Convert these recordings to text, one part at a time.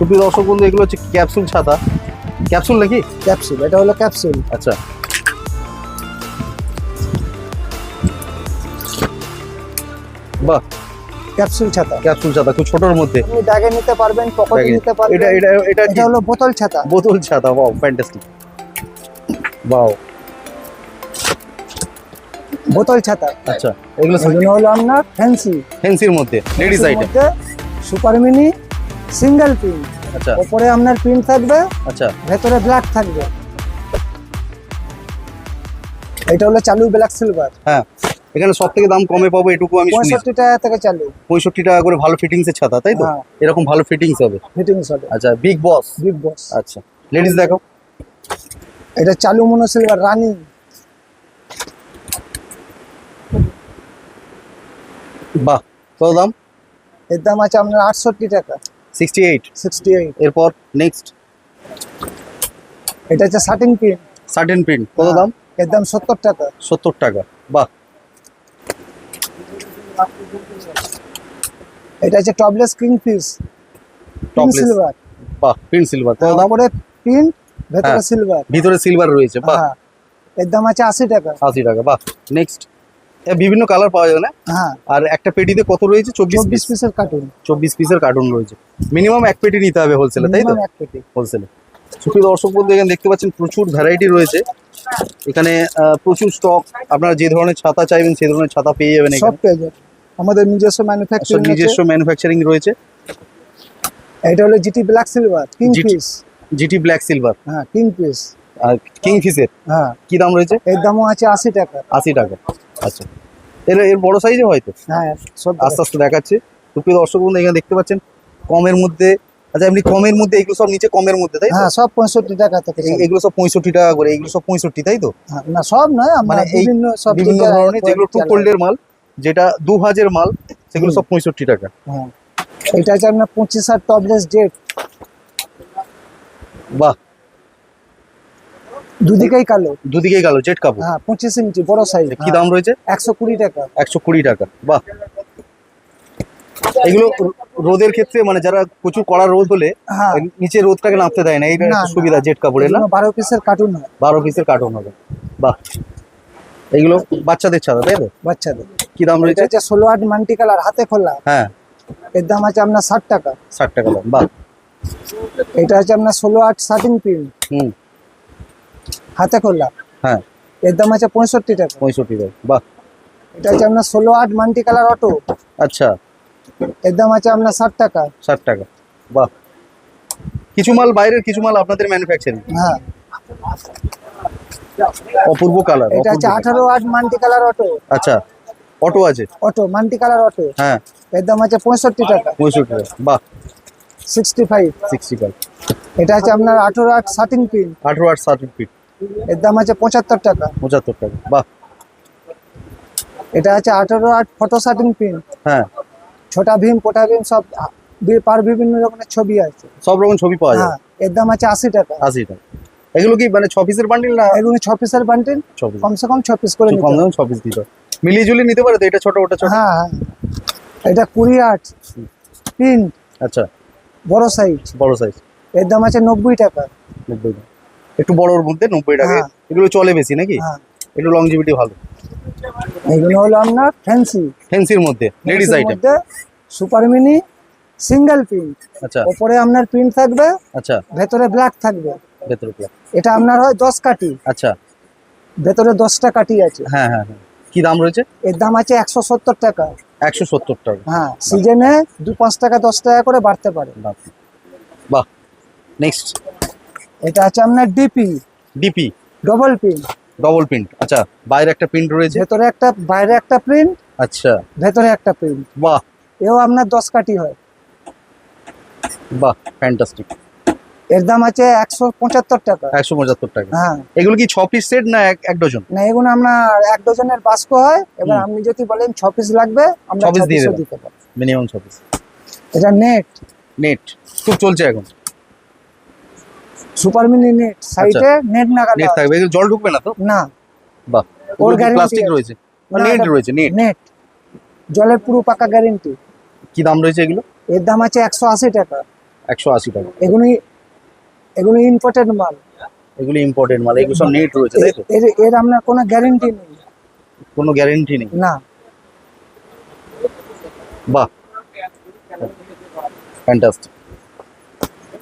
সুপ্রিয় দর্শক বন্ধু এগুলো হচ্ছে ক্যাপসুল ছাতা। ক্যাপসুল নাকি? ক্যাপসুল এটা হলো ক্যাপসুল। আচ্ছা। বাহ। ক্যাপসুল ছাতা। ক্যাপসুল ছাতা খুব ছোটর মধ্যে। আপনি ব্যাগে নিতে পারবেন পকেটে নিতে পারবেন। এটা এটা এটা এটা হলো বোতল ছাতা। বোতল ছাতা ওয়াও ফ্যান্টাস্টিক ওয়াও বোতল ছাতা। আচ্ছা এগুলো এগুলো হলো আপনার ফ্যান্সি ফেন্সির মধ্যে ladies item super mini single print আচ্ছা। ওপরে আপনার প্রিন্ট থাকবে আচ্ছা। ভেতরে ব্ল্যাক থাকবে। এটা হলো চালু ব্ল্যাক সিলভার। হ্যাঁ এখানে সব থেকে দাম কমে পাবো এটুকু আমি পঁয়ষট্টি টাকা থেকে চালু। পঁয়ষট্টি টাকা করে ভালো ফিটিংস এর ছাতা তাই তো? হ্যাঁ। এরকম ভালো ফিটিংস হবে। ফিটিংস হবে। আচ্ছা বিগ বস বিগ বস আচ্ছা লেডিস দেখো। এটা চালু মনো সিলভার রানিং। বাহ কত দাম? এর দাম আছে আপনার আটষট্টি টাকা। সিক্সটি এইট সিক্সটি এইট এরপর নেক্সট এটা হচ্ছে শার্টিং পিন সার্টেন প্রিন্ট কত দাম? এর দাম সত্তর টাকা। সত্তর টাকা। বাহ। এটা হচ্ছে টপলেস কিং পিস। সিলভার বাহ প্রিন্ট সিলভার কত দাম? তারপরে প্রিন্ট ভেতরে হ্যাঁ। সিলভার ভিতরে সিলভার রয়েছে বাহ। হ্যাঁ এর দাম আছে আশি টাকা। আশি টাকা বাহ। নেক্সট বিভিন্ন কালার পাওয়া যাবে না? হ্যাঁ। আর একটা পেটিতে কত রয়েছে? চব্বিশ চব্বিশ পিসের কার্টুন চব্বিশ পিসের কার্টুন রয়েছে। মিনিমাম এক পেটি নিতে হবে হোলসেলে তাই তো? এক পেটি। হোলসেলে সুপ্রিয় দর্শক বন্ধু এখানে দেখতে পাচ্ছেন প্রচুর ভ্যারাইটি রয়েছে। এখানে প্রচুর স্টক আপনারা যে ধরনের ছাতা চাইবেন সেই ধরনের ছাতা পেয়ে যাবেন সব পেয়ে যাবে আমাদের নিজস্ব সব ম্যানুফ্যাকচারিং নিজস্ব ম্যানুফ্যাকচারিং রয়েছে। এটা হলো GT black silver king piece GT black silver হ্যাঁ কিং পিস আর কিং ফিসের হ্যাঁ। কি দাম রয়েছে? এর দামও আছে আশি টাকা। আশি টাকা। আচ্ছা। এর এর বড় সাইজে হয়তো। হ্যাঁ সব আস্তে আস্তে দেখাচ্ছে। সুপ্রিয় দর্শক বন্ধু এখানে দেখতে পাচ্ছেন কমের মধ্যে আচ্ছা এমনি কমের মধ্যে এগুলো সব নিচে কমের মধ্যে তাই হ্যাঁ সব পঁয়ষট্টি টাকা থেকে এগুলো সব পঁয়ষট্টি টাকা করে এগুলো সব পঁয়ষট্টি তাই তো? হ্যাঁ, না সব নয় মানে বিভিন্ন সব বিভিন্ন ধরনের যেগুলো টু কোল্ডের মাল যেটা দু হাজের মাল সেগুলো সব পঁয়ষট্টি টাকা। হ্যাঁ। এটা হচ্ছে আপনার পঁচিশ আর টপলেস জেট বাহ! দুদিকেই কালো। দুদিকেই গেল জেট কাপড়। হ্যাঁ পঁচিশ ইঞ্চি বড় সাইজ কি দাম রয়েছে? একশো কুড়ি টাকা। একশো কুড়ি টাকা বাহ। এগুলো রোদের ক্ষেত্রে মানে যারা প্রচুর কড়া রোদ হলে হ্যাঁ। নিচে রোদটাকে নামতে দেয় না এইটা। সুবিধা জেট কাপড়ের না? বারো পিসের কার্টুন হয়। বারো পিসের কার্টন হবে বাহ। এগুলো বাচ্চাদের ছাড়া তাই তো? বাচ্চাদের। কি দাম রয়েছে? হচ্ছে ষোলো আট মাল্টি কালার হাতে খোলা। হ্যাঁ। এর দাম আছে আপনার ষাট টাকা। ষাট টাকা দাম বাহ। এটা হচ্ছে আপনার ষোলো আট শার্টিং পিন হুম। হাতে খোলা? হ্যাঁ। এর দাম আছে পঁয়ষট্টি টাকা। পঁয়ষট্টি টাকা বাহ। এটা হচ্ছে আপনার ষোলো আট মাল্টি কালার অটো। আচ্ছা। এর দাম আছে আপনার ষাট টাকা। ষাট টাকা বাহ। কিছু মাল বাইরের কিছু মাল আপনাদের ম্যানুফ্যাকচারিং হ্যাঁ। অপূর্ব কালার এটা হচ্ছে আঠারো আট মাল্টি কালার অটো। আচ্ছা অটো আছে? Auto multi colour auto. হ্যাঁ। এর দাম আছে পঁয়ষট্টি টাকা। পঁয়ষট্টি টাকা বাহ। সিক্সটি ফাইভ সিক্সটি ফাইভ এটা হচ্ছে আপনার আঠারো আট শার্টিং পিন আঠেরো আট সার্টিন ফিট এর দাম আছে পঁচাত্তর টাকা। পঁচাত্তর টাকা বাহ। এটা আছে আঠারো আট ফটো শার্টিং পিন হ্যাঁ। ছোটা ভীম পোটা ভীম সব পার বিভিন্ন রকমের ছবি আছে। সব রকম ছবি পাওয়া যায়। হ্যাঁ এর দাম আছে আশি টাকা। আশি টাকা। এগুলো কি মানে ছ পিসের বান্ডিল না? এগুলো ছ পিসের পিস কমসে কম ছ পিস করে নিতে কম হবে। দামে ছ পিস দিতে মিলিয়ে ঝুলিয়ে নিতে পারে তো এটা ছোট ওটা ছোট। হ্যাঁ হ্যাঁ। এটা কুড়ি আট। প্রিন্ট আচ্ছা। বড় সাইজ বড় সাইজ এর দাম আছে নব্বই টাকা। নব্বই টাকা। একটু বড়োর মধ্যে নব্বই টাকা। হ্যাঁ। এগুলো চলে বেশি নাকি? হ্যাঁ। একটু লংজিভিটি ভালো। এগুলো হলো আপনার ফ্যান্সি ফ্যান্সির মধ্যে ladies item super mini single print আচ্ছা। ওপরে আপনার প্রিন্ট থাকবে আচ্ছা। ভেতরে ব্ল্যাক থাকবে। ভেতরে প্লাগ। এটা আপনার হয় দশ কাটি আচ্ছা। ভেতরে দশটা কাটি আছে। হ্যাঁ হ্যাঁ হ্যাঁ। কি দাম রয়েছে? এর দাম আছে একশো সত্তর টাকা। একশো সত্তর টাকা। হ্যাঁ সিজনে দু পাঁচ টাকা দশ টাকা করে বাড়তে পারে। বাহ। বাহ। নেক্সট এটা আছে আপনার DP DP double print double print আচ্ছা বাইরে একটা প্রিন্ট রয়েছে? ভেতরে একটা বাইরে একটা প্রিন্ট আচ্ছা। ভেতরে একটা প্রিন্ট বাহ। এও আপনার দশ কাটি হয়। বাহ ফ্যান্টাস্টিক এর দাম আছে একশো পঁচাত্তর টাকা। একশো পঁচাত্তর টাকা। হ্যাঁ। এগুলো কি ছ পিস সেট না এক এক ডজন না এগুলো আপনার এক ডজনের বাস্ক হয়। এবার আপনি যদি বলেন ছ পিস লাগবে আমরা ছ piece দিয়ে দিতে পারি মিনিমাম ছ পিস এটা নেট নেট খুব চলছে এখন। সুপার মিনি নেট সাইডে নেট নাগাল নেট থাকবে জল ঢুকবে না তো? না। বাহ ওর প্লাস্টিক রয়েছে? না, নেট রয়েছে নেট? নেট। জলের পুরো পাকা গ্যারেন্টি কি দাম রয়েছে এগুলো? এর দাম আছে একশো আশি টাকা। একশো আশি টাকা। এগুলি এগুলো ইম্পোর্টেড মাল। এগুলো ইম্পর্টেন্ট মাল এগুলো সব নেট রয়েছে তাই তো? এর এর আপনার কোনো গ্যারেন্টি নেই। কোনো গ্যারেন্টি নেই? না। বাহ। ফ্যান্টাস্টিক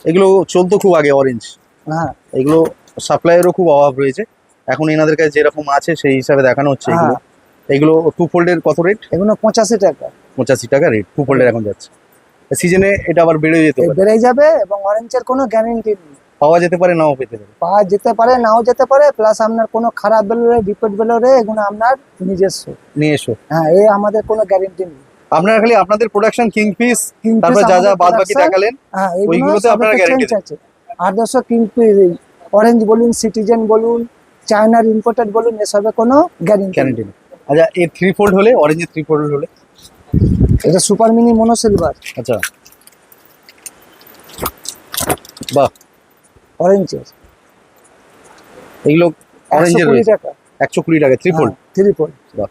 এগুলো চলতো খুব আগে অরেঞ্জ হ্যাঁ। এগুলো সাপ্লাইয়েরও খুব অভাব রয়েছে। এখন এনাদের কাছে যেরকম আছে সেই হিসাবে দেখানো হচ্ছে এগুলো। হ্যাঁ। এগুলো টু ফোল্ডের কত রেট এগুলো পঁচাশি টাকা। পঁচাশি টাকা রেট টু ফোল্ডের এখন যাচ্ছে। সিজনে এটা আবার বেড়ে যেতে বেড়ে যাবে এবং অরেঞ্জের কোনো গ্যারেন্টি নেই। পাওয়া যেতে পারে নাও পেতে পারে। পাওয়া যেতে পারে নাও যেতে পারে প্লাস আপনার কোনো খারাপ বেলোরে রিপোর্ট বেলোরে এগুলো আপনার নিজস্ব। নিয়ে এসো। হ্যাঁ এ আমাদের কোনো গ্যারেন্টি নেই। আপনারা খালি আপনাদের প্রোডাকশন কিংফিশ Kingfish তারপর যা যা বাদ বাকি দেখালেন হ্যাঁ ওইগুলোতে আপনারা change আছে আদর্শ কিন্তু অরেঞ্জ বলুন সিটিজেন বলুন চায়নার ইম্পোর্টেড বলুন এসবে কোনো গ্যারেন্টি আচ্ছা এর থ্রি ফোল্ড হলে অরেঞ্জের থ্রি ফোল্ড হলে? এটা সুপার মিনি মনো সিলভার আচ্ছা। বাহ। অরেঞ্জের এগুলো অরেঞ্জের রয়েছে। টাকা। একশো কুড়ি টাকা থ্রি ফোল্ড থ্রি ফোল্ড বাহ।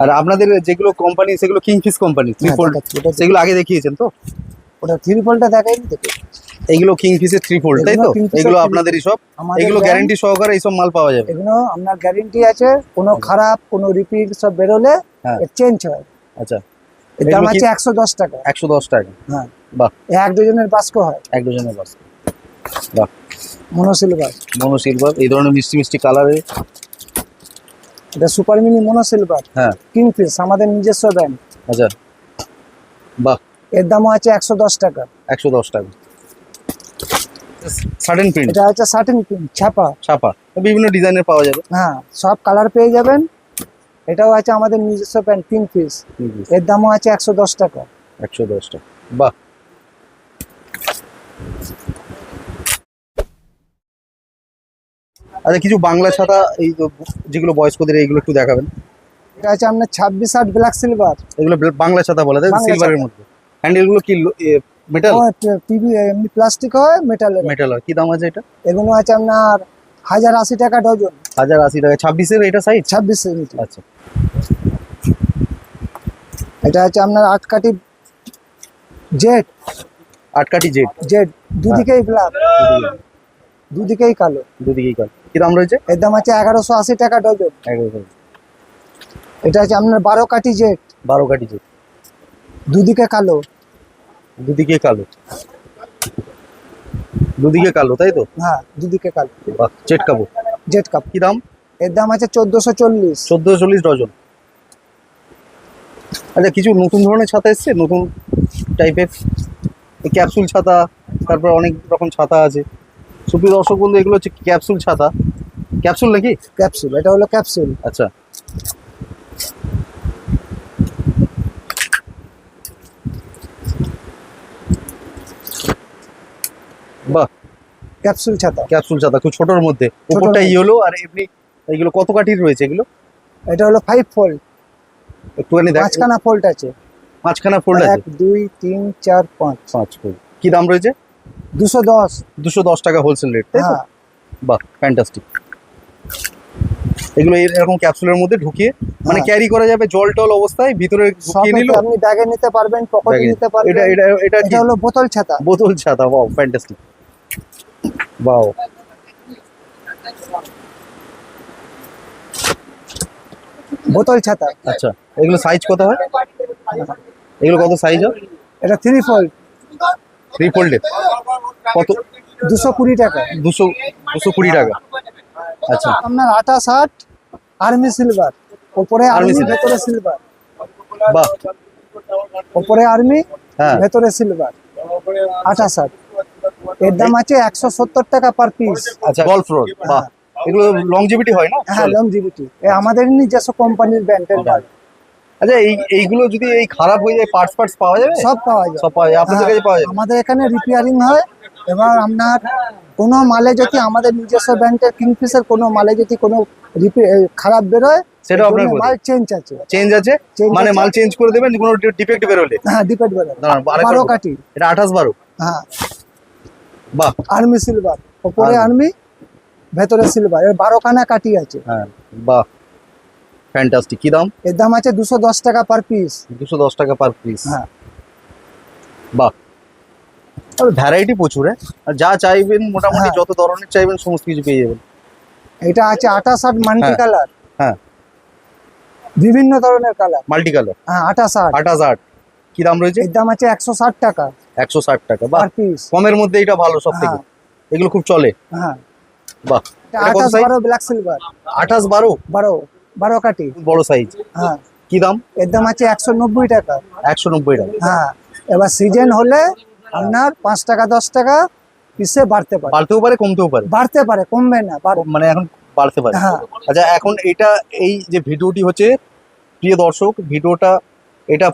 আর আপনাদের যেগুলো কোম্পানি সেগুলো কিংফিশ কোম্পানি থ্রি ফোল্ড সেগুলো আগে দেখিয়েছেন তো? ওটা থ্রি ফোল্ডটা দেখাই দেখে। এইগুলো কিংফিশের থ্রি ফোল্ড তাই তো? এগুলো এগুলো আপনাদেরই সব। এগুলো গ্যারান্টি সহকারে এইসব মাল পাওয়া যাবে। এগুলো আপনার গ্যারেন্টি আছে কোনো খারাপ কোনো রিপিট সব বেরোলে হ্যাঁ। চেঞ্জ হয়। আচ্ছা। এর দাম আছে একশো দশ টাকা। একশো দশ টাকা। হ্যাঁ। বাহ। এক ডজনের বাস্ক হয়। এক ডজনের বাস বাহ। মনো সিলভার মনো সিলভার এই ধরনের মিষ্টি মিষ্টি কালারে এটা সুপার মিনি মনো সিলভার হ্যাঁ। কিংফিশ আমাদের নিজস্ব ব্র্যান্ড আচ্ছা। বাহ। এর দামও আছে একশো দশ টাকা। একশো দশ টাকা। সাডেন প্রিন্ট এটা হচ্ছে সার্টিন পিন ছাপা। ছাপা। বিভিন্ন ডিজাইনের পাওয়া যাবে। হ্যাঁ সব কালার পেয়ে যাবেন। এটাও আছে আমাদের নিজস্ব ব্র্যান্ড কিংফিশ এর দামও আছে একশো দশ টাকা। একশো দশ টাকা। বাহ। আচ্ছা কিছু বাংলা ছাতা এই যেগুলো বয়স্কদের এইগুলো একটু দেখাবেন। এটা আছে আপনার ছাব্বিশ আট ব্ল্যাক সিলভার এগুলো বাংলা ছাতা বলা যায় সিলভারের মধ্যে। হ্যান্ডেলগুলো কি মেটাল টিভি এমনি প্লাস্টিক হয় মেটালের মেটাল আর কি দাম আছে এটা? এগুলো আছে আপনার হাজার আশি টাকা ডজন। হাজার আশি টাকা। ছাব্বিশের এটা সাইজ ছাব্বিশ ইঞ্চি আচ্ছা। এটা আছে আপনার আট কাটি জেড আটকাটি জেড জেড দুদিকেই ব্ল্যাক দুদিকেই। কালো। দুদিকেই কাল। কি দাম রয়েছে? এর দাম আছে এগারোশো আশি টাকা ডজন। এটা আছে আপনার বারো কাটি জেড বারো কাটি জেড দুদিকে কালো। দুদিকে কালো। দুদিকে কালো তাই তো? হ্যাঁ দুদিকে কালো। চেট কাবো জেড কাপ কি দাম? এর দাম আছে চোদ্দোশো চল্লিশ। চোদ্দ চল্লিশ ডজন। আচ্ছা কিছু নতুন ধরনের ছাতা এসছে? নতুন টাইপের ক্যাপসুল ছাতা তারপর অনেক রকম ছাতা আছে। সুপ্রিয় দর্শক বন্ধু এগুলো হচ্ছে ক্যাপসুল ছাতা। ক্যাপসুল নাকি? ক্যাপসুল এটা হলো ক্যাপসুল আচ্ছা বাহ ক্যাপসুল ছাতা। ক্যাপসুল ছাতা খুব ছোটোর মধ্যে। উপরটা ইয়েলো আর এমনি এগুলো কত কাঠির রয়েছে এগুলো? এটা হলো ফাইভ ফোল্ড একটুখানি দেখ। পাঁচখানা ফোল্ড আছে। পাঁচখানা ফোল্ড আছে? এক দুই তিন চার পাঁচ। পাঁচ fold। কি দাম রয়েছে? দুশো দশ। দুশো দশ টাকা হোলসেল রেট তাই তো? হ্যাঁ। বাহ ফ্যান্টাস্টিক এগুলো এর- এরকম ক্যাপসুলের মধ্যে ঢুকিয়ে মানে। ক্যারি করা যাবে জল টল অবস্থায় ভিতরে ঢুকিয়ে নিল? আপনি ব্যাগে নিতে পারবেন পকেটে নিতে পারবেন। এটা এটা এটা হলো বোতল ছাতা। বোতল ছাতা বাও ফ্যান্টাস্টিক বাও বোতল ছাতা। আচ্ছা এগুলো সাইজ কত হয়? এগুলো কত সাইজ এটা থ্রি ফোল্ড থ্রি ফোল্ডের কত? দুশো কুড়ি টাকা। দুশো দুশো কুড়ি টাকা। আচ্ছা। আপনার আটা শার্ট আর্মি সিলভার ওপরে আর্মি। ভেতরে সিলভার বাহ। ওপরে আর্মি হ্যাঁ। ভেতরে সিলভার আটা শার্ট এর দাম আছে একশো সত্তর টাকা পার পিস আচ্ছা গল্ফ রোড বাহ। এগুলো লংজিভিটি হয় না? হ্যাঁ লংজিভিটি আমাদের নিজস্ব কোম্পানির ব্র্যান্ডের মাল আচ্ছা এই এইগুলো যদি এই খারাপ হয়ে যায় পার্টস পার্টস পাওয়া যাবে? সব পাওয়া যায় সব পাওয়া যায় আপনাদের হ্যাঁ, কাছে পাওয়া যাবে? আমাদের এখানে রিপেয়ারিং হয় এবার আপনার কোনো মালে যদি আমাদের নিজস্ব ব্র্যান্ডের কিংফিশার কোনো মালে যদি কোনো রিপে- খারাপ বেরোয় সেটাও আপনার মাল চেঞ্জ আছে। চেঞ্জ আছে? মানে মাল চেঞ্জ করে দেবেন কোনো ডিফেক্ট বেরোলে। হ্যাঁ বেরোয় দাঁড়ান, বারো কাটি এটা আঠাশ বারো? হ্যাঁ। বাহ আর্মি সিলভার। ওপরে আর্মি। ভেতরে সিলভার। এর বারো খানা কাটি আছে। হ্যাঁ বাহ। ফ্যান্টাস্টিক কি দাম? এর দাম আছে দুশো দশ টাকা পার পিস দুশো দশ টাকা পার পিস হ্যাঁ। বাহ। ভ্যারাইটি প্রচুর হ্যাঁ? আর যা চাইবেন মোটামুটি হ্যাঁ। যত ধরনের চাইবেন সমস্ত কিছু পেয়ে যাবেন। এটা আছে আঠাশ আট মাল্টি হ্যাঁ। কালার হ্যাঁ। বিভিন্ন ধরনের কালার মাল্টি কালার হ্যাঁ আঠাশ আট আঠাশ আট কি দাম রয়েছে? এর দাম আছে একশো ষাট টাকা। একশো ষাট টাকা বাহ। কমের মধ্যে এটা ভালো সব থেকে হ্যাঁ। এগুলো খুব চলে। হ্যাঁ। বাহ। আঠাশ বারো ব্ল্যাক সিলভার আঠাশ বারো? বারো। বারো কাটি। বড় সাইজ হ্যাঁ। কি দাম? এর দাম আছে একশো নব্বই টাকা। একশো নব্বই টাকা। হ্যাঁ। এবার সিজন হলে আপনার পাঁচ টাকা দশ টাকা পিসে বাড়তে পারে। বাড়তেও পারে কমতেও পারে। বাড়তে পারে কমবে না মানে এখন বাড়তে পারে। হ্যাঁ। আচ্ছা এখন এটা এই যে ভিডিওটি হচ্ছে প্রিয় দর্শক ভিডিওটা এটা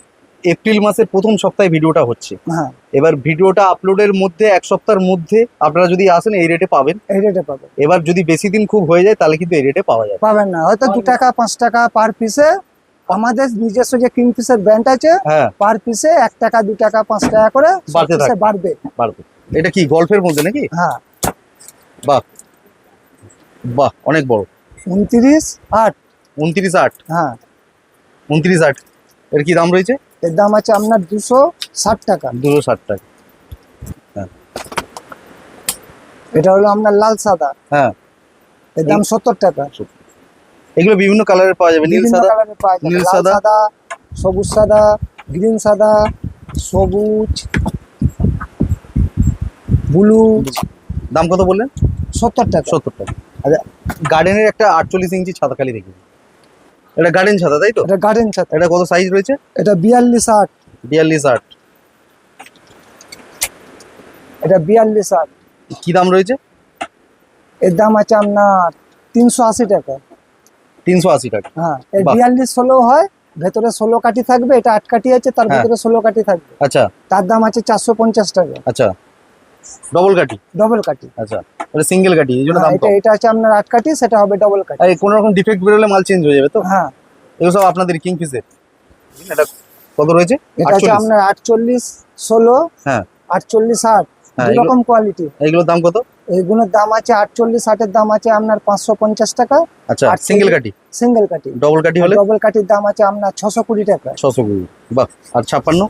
এপ্রিল মাসের প্রথম সপ্তাহে ভিডিওটা হচ্ছে। হ্যাঁ। এবার ভিডিওটা আপলোডের মধ্যে এক সপ্তাহের মধ্যে আপনারা যদি আসেন এই রেটে পাবেন। এই রেটে পাবেন। এবার যদি বেশি দিন খুব হয়ে যায় তাহলে কিন্তু এই রেটে পাওয়া যাবে। পাবেন না। হয়তো দু টাকা পাঁচ টাকা পার পিসে আমাদের নিজস্ব যে কিং পিসের ব্র্যান্ড আছে হ্যাঁ। পার পিসে এক টাকা দু টাকা পাঁচ টাকা করে সব বাড়তে থাকে। বাড়বে। পারবে এটা কি গল্ফের মধ্যে নাকি? হ্যাঁ। বাহ। বাহ অনেক বড়। উনত্রিশ আট। উনত্রিশ আট। হ্যাঁ। উনত্রিশ আট। এর কি দাম রয়েছে? এর দাম আছে আপনার দুশো ষাট টাকা। দুশো ষাট টাকা। এটা হলো আপনার লাল সাদা। হ্যাঁ। এর দাম সত্তর টাকা। এগুলো বিভিন্ন কালারের পাওয়া যাবে নীল সাদা কালারের পাওয়া যাবে। নীল সাদা। সাদা সবুজ সাদা গ্রিন সাদা সবুজ ব্লু দাম কত বললেন? সত্তর টাকা। সত্তর টাকা। আচ্ছা গার্ডেনের একটা আটচল্লিশ ইঞ্চি ছাতা খালি দেখি। এটা গার্ডেন ছাতা তাই তো? এটা গার্ডেন ছাতা। এটা কত সাইজ রয়েছে? এটা বিয়াল্লিশ আট। বিয়াল্লিশ আট। এটা বিয়াল্লিশ আট। কি দাম রয়েছে? এর দাম আছে আপনার তিনশো আশি টাকা। তিনশো আশি টাকা। হ্যাঁ এর বাহ। বিয়াল্লিশ ষোলো হয় ভেতরে ষোলো কাঠি থাকবে এটা আট কাঠি আছে তার ভেতরে ভিতরে ষোলো কাঠি থাকবে। আচ্ছা। তার দাম আছে চারশো পঞ্চাশ টাকা। আচ্ছা। ডবল কাটি ডবল কাঠি। আচ্ছা এটা সিঙ্গেল কাটি এই জন্য হ্যাঁ, দাম এটা কম। এটা আছে আপনার আট সেটা হবে ডবল আর কোনো রকম ডিফেক্ট বেরোলে মাল চেঞ্জ হয়ে যাবে তো? হ্যাঁ। এগুলো সব আপনাদের কিং ফিসের এটা কত রয়েছে? এটা আছে 48? আপনার আটচল্লিশ ষোলো হ্যাঁ। আটচল্লিশ আট হ্যাঁ, কোয়ালিটি এইগুলোর দাম কত? এইগুলোর দাম আছে আটচল্লিশ দাম আছে আপনার পাঁচশো পঞ্চাশ টাকা। আচ্ছা। সিঙ্গেল কাটি সিঙ্গেল ডবল কাটি হলে? ডবল দাম আছে আপনার ছশো কুড়ি টাকা। ছশো কুড়ি। বাহ আর ছাপ্পান্ন?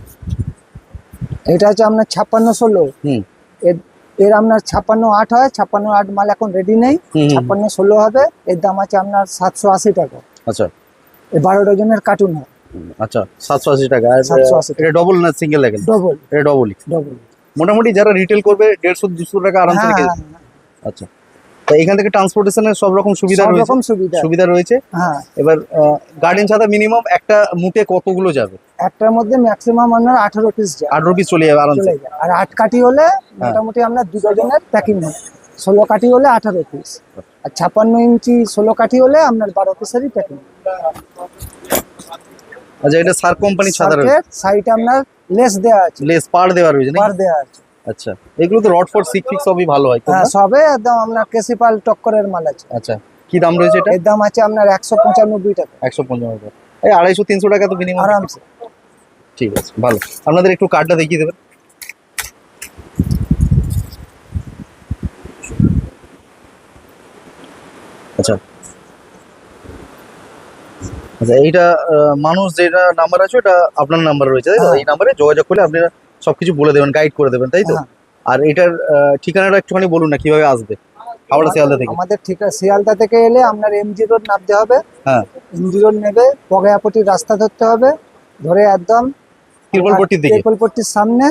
এটা আছে আপনার ছাপ্পান্ন ষোলো। হুম। এর এর আপনার ছাপ্পান্ন আট হয় ছাপ্পান্ন আট মাল এখন রেডি নেই ছাপ্পান্ন ষোলো হবে এর দাম আছে আপনার সাতশো আশি টাকা। আচ্ছা। এই বারো ডজনের কার্টুন হয়। আচ্ছা সাতশো আশি টাকা আর 780 এটা ডবল না সিঙ্গেল লাগে ডবল এটা ডবলই ডবল মোটামুটি যারা রিটেল করবে দেড়শো দুশো টাকা আরামসে হ্যাঁ। আচ্ছা। তা এখান থেকে ট্রান্সপোর্টেশনের সব রকম সুবিধা রয়েছে। রকম সুবিধা। সুবিধা রয়েছে। হ্যাঁ। এবার গার্ডেন ছাতা মিনিমাম একটা মুটে কতগুলো যাবে? একটার মধ্যে ম্যাক্সিমাম আপনার আঠারো পিস যায় আঠারো পিস চলে যাবে আরামসে। আর আট কাঠি হলে মোটামুটি আপনার দু ডজনের প্যাকিং হয় ষোলো কাঠি হলে আঠারো পিস আর ছাপ্পান্ন ইঞ্চি ষোলো কাঠি হলে আপনার বারো পিসেরই প্যাকিং আচ্ছা এটা সার কোম্পানির ছাতা রয়েছে। সাইডে আপনার লেস দেওয়া আছে। লেস পার দেওয়া রয়েছে? বার দেওয়া আছে। আচ্ছা এগুলো তো রড ফর সিক ফিক্স সবই ভালো হয় হ্যাঁ? সবে একদম আপনার কেসিপাল টক্করের মাল আছে। আচ্ছা কি দাম রয়েছে এটা? এর দাম আছে আপনার একশো পঁচানব্বই টাকা। একশো পঞ্চান্ন টাকা। এই আড়াইশো তিনশো টাকা তো মিনিমাম আরামসে। ঠিক আছে ভালো। আপনাদের একটু কার্ডটা দেখিয়ে দেবেন। আচ্ছা। আচ্ছা এইটা মানুষ যেটা নাম্বার আছে ওটা আপনার নাম্বার রয়েছে হ্যাঁ। এই নাম্বারে যোগাযোগ করলে আপনারা সবকিছু বলে দেবেন গাইড করে দেবেন তাই তো? হ্যাঁ। আর এটার ঠিকানাটা একটুখানি বলুন না কীভাবে আসবে? হাওড়া শিয়ালদা থেকে। আমাদের ঠিক শিয়ালদা থেকে এলে আপনার এমজি রোড নামতে হবে। হ্যাঁ। এমজি রোড নেবে পগায়াপটির রাস্তা ধরতে হবে। ধরে একদম তিরপলপট্টির দিকে। তিরপলপট্টির সামনে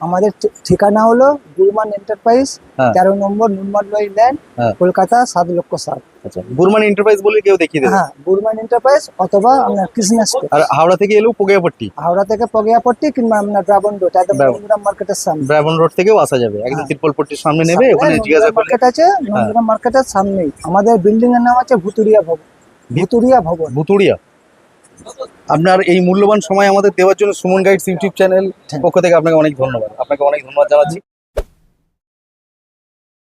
আমাদের ঠিকানা হলো গুরমান এন্টারপ্রাইজ হ্যাঁ। তেরো নম্বর নুনমালবাই ল্যান্ড হ্যাঁ। কলকাতা সাত লক্ষ সাত। আচ্ছা গুরমান এন্টারপ্রাইজ বলে কেউ দেখিয়ে দেবে? হ্যাঁ গুরমান এন্টারপ্রাইজ অথবা আপনার কৃষ্ণা আর হাওড়া থেকে এলেও পোগেয়াপট্টি? হাওড়া থেকে পগিয়াপট্টি কিংবা আপনার ড্রাগন রোড একদম ব্রাভন। নন্দীগ্রাম মার্কেটের সামনে। ব্রাভন রোড থেকেও আসা যাবে একদম হ্যাঁ। তিরপলপট্টির সামনে নেবে ওখানে জিজ্ঞাসা করলে মার্কেট আছে নন্দীগ্রাম মার্কেটের সামনেই। আমাদের বিল্ডিং এর নাম আছে ভুতুরিয়া ভবন। ভুতুরিয়া ভবন। ভুতুড়িয়া? আপনার এই মূল্যবান সময় আমাদের দেওয়ার জন্য সুমন গাইডস ইউটিউব চ্যানেল পক্ষ থেকে আপনাকে অনেক ধন্যবাদ। আপনাকে অনেক ধন্যবাদ জানাচ্ছি।